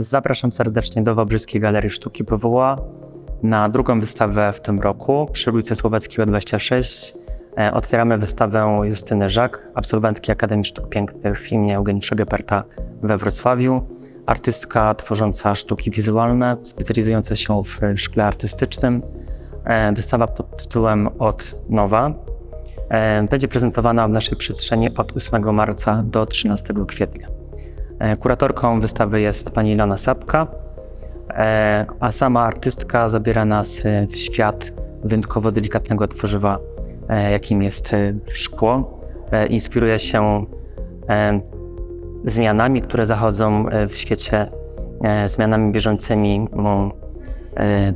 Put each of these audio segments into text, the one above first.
Zapraszam serdecznie do Wałbrzyskiej Galerii Sztuki PWA na drugą wystawę w tym roku przy ulicy Słowackiego 26. E, Otwieramy wystawę Justyny Żak, absolwentki Akademii Sztuk Pięknych im. Eugeniusza Geperta we Wrocławiu. Artystka tworząca sztuki wizualne, specjalizująca się w szkle artystycznym. E, Wystawa pod tytułem Od Nowa e, będzie prezentowana w naszej przestrzeni od 8 marca do 13 kwietnia. E, Kuratorką wystawy jest pani Ilona Sapka, e, a sama artystka zabiera nas e, w świat wyjątkowo-delikatnego tworzywa, jakim jest szkło. Inspiruje się zmianami, które zachodzą w świecie, zmianami bieżącymi, no,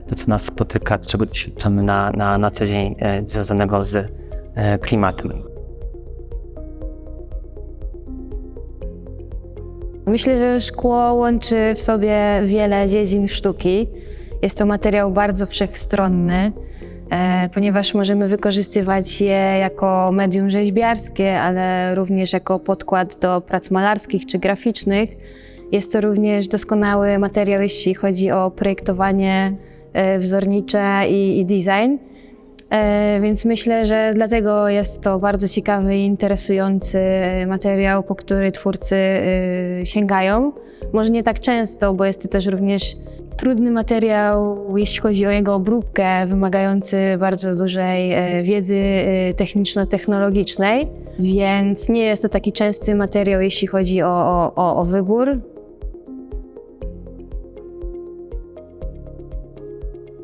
to co nas spotyka, czego doświadczamy na, na, na co dzień związanego z klimatem. Myślę, że szkło łączy w sobie wiele dziedzin sztuki. Jest to materiał bardzo wszechstronny, e, ponieważ możemy wykorzystywać je jako medium rzeźbiarskie, ale również jako podkład do prac malarskich czy graficznych. Jest to również doskonały materiał, jeśli chodzi o projektowanie e, wzornicze i, i design. E, Więc myślę, że dlatego jest to bardzo ciekawy i interesujący materiał, po który twórcy e, sięgają. Może nie tak często, bo jest to też również trudny materiał, jeśli chodzi o jego obróbkę, wymagający bardzo dużej e, wiedzy e, techniczno-technologicznej, więc nie jest to taki częsty materiał, jeśli chodzi o, o, o wybór.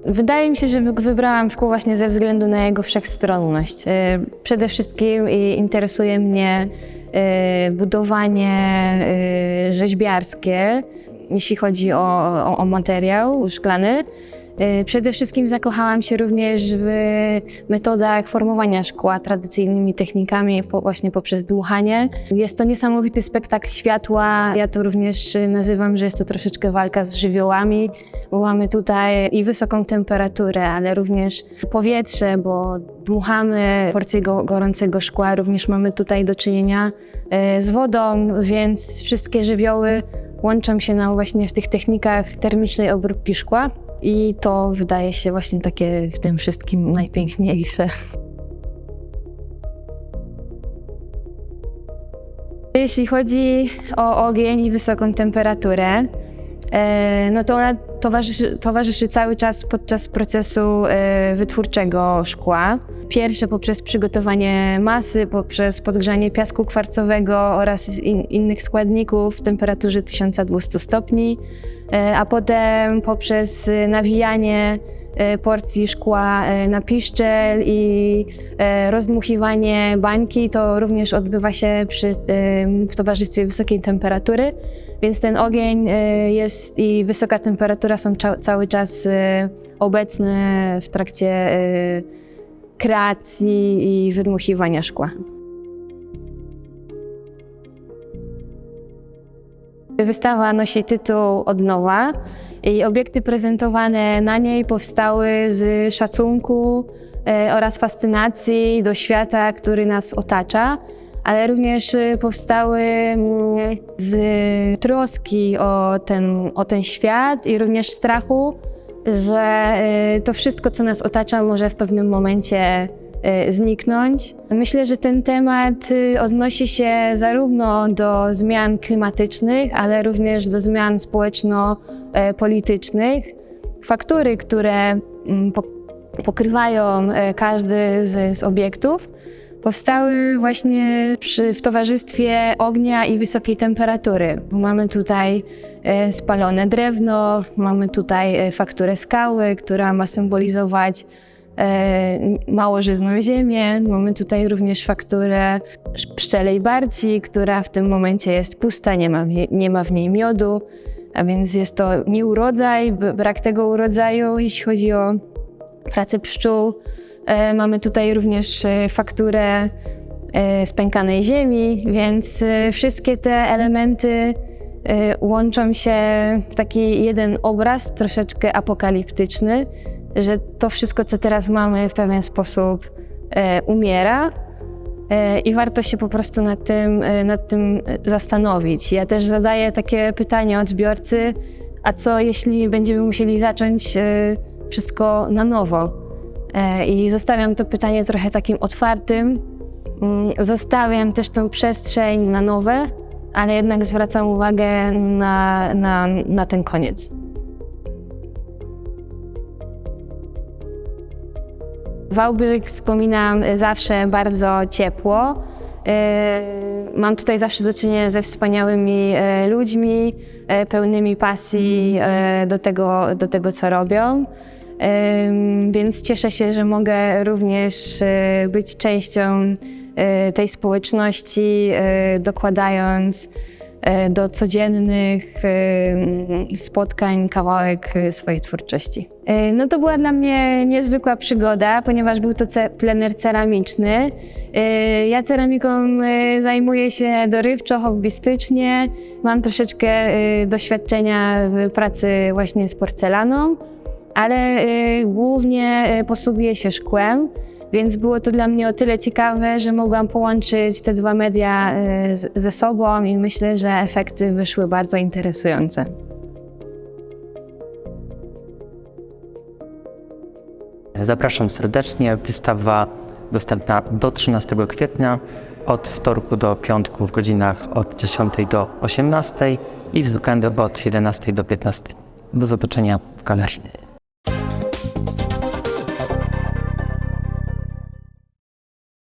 Wydaje mi się, że wy- wybrałam szkło właśnie ze względu na jego wszechstronność. E, Przede wszystkim e, interesuje mnie e, budowanie rzeźbiarskie, jeśli chodzi o, o, o materiał szklany. E, Przede wszystkim zakochałam się również w metodach formowania szkła tradycyjnymi technikami, właśnie poprzez dmuchanie. Jest to niesamowity spektakl światła. Ja to również nazywam, że jest to troszeczkę walka z żywiołami, bo mamy tutaj i wysoką temperaturę, ale również powietrze, bo dmuchamy porcję go, gorącego szkła. Również mamy tutaj do czynienia e, z wodą, więc wszystkie żywioły łączą się nam właśnie w tych technikach termicznej obróbki szkła. I to wydaje się właśnie takie w tym wszystkim najpiękniejsze. Jeśli chodzi o ogień i wysoką temperaturę, e, no to ona towarzyszy, towarzyszy cały czas podczas procesu e, wytwórczego szkła. Pierwsze poprzez przygotowanie masy, poprzez podgrzanie piasku kwarcowego oraz in, innych składników w temperaturze 1200 stopni, a potem poprzez e, nawijanie e, porcji szkła e, na piszczel i e, rozdmuchiwanie bańki, to również odbywa się przy, e, w towarzystwie wysokiej temperatury, więc ten ogień e, jest i wysoka temperatura są cały czas e, obecne w trakcie e, kreacji i wydmuchiwania szkła. Wystawa nosi tytuł Od nowa i obiekty prezentowane na niej powstały z szacunku e, oraz fascynacji do świata, który nas otacza, ale również e, powstały mm, z troski o ten, o ten świat i również strachu, że e, to wszystko, co nas otacza, może w pewnym momencie zniknąć. Myślę, że ten temat e, odnosi się zarówno do zmian klimatycznych, ale również do zmian społeczno-politycznych. Faktury, które mm, po- pokrywają e, każdy z, z obiektów, powstały właśnie przy, w towarzystwie ognia i wysokiej temperatury. Mamy tutaj e, spalone drewno, mamy tutaj e, fakturę skały, która ma symbolizować e, małożyzną ziemię. Mamy tutaj również fakturę sz- pszczelej barci, która w tym momencie jest pusta, nie ma, nie ma w niej miodu, a więc jest to nieurodzaj, brak tego urodzaju, jeśli chodzi o pracę pszczół. E, Mamy tutaj również e, fakturę e, spękanej ziemi, więc e, wszystkie te elementy e, łączą się w taki jeden obraz, troszeczkę apokaliptyczny, że to wszystko, co teraz mamy, w pewien sposób e, umiera. E, I warto się po prostu nad tym, e, nad tym zastanowić. Ja też zadaję takie pytanie odbiorcy, a co jeśli będziemy musieli zacząć e, wszystko na nowo? E, I zostawiam to pytanie trochę takim otwartym. Mm, Zostawiam też tą przestrzeń na nowe, ale jednak zwracam uwagę na, na, na ten koniec. Wałbrzych wspominam zawsze bardzo ciepło. E, Mam tutaj zawsze do czynienia ze wspaniałymi e, ludźmi, e, pełnymi pasji do tego, do tego co robią. Więc cieszę się, że mogę również być częścią tej społeczności, dokładając do codziennych e, spotkań kawałek e, swojej twórczości. E, No to była dla mnie niezwykła przygoda, ponieważ był to plener ceramiczny. E, Ja ceramiką e, zajmuję się dorywczo, hobbystycznie. Mam troszeczkę e, doświadczenia w pracy właśnie z porcelaną, ale e, głównie e, posługuję się szkłem. Więc było to dla mnie o tyle ciekawe, że mogłam połączyć te dwa media e, ze sobą i myślę, że efekty wyszły bardzo interesujące. Zapraszam serdecznie. Wystawa dostępna do 13 kwietnia, od wtorku do piątku w godzinach od 10 do 18 i w weekendy od 11 do 15. Do zobaczenia w galerii.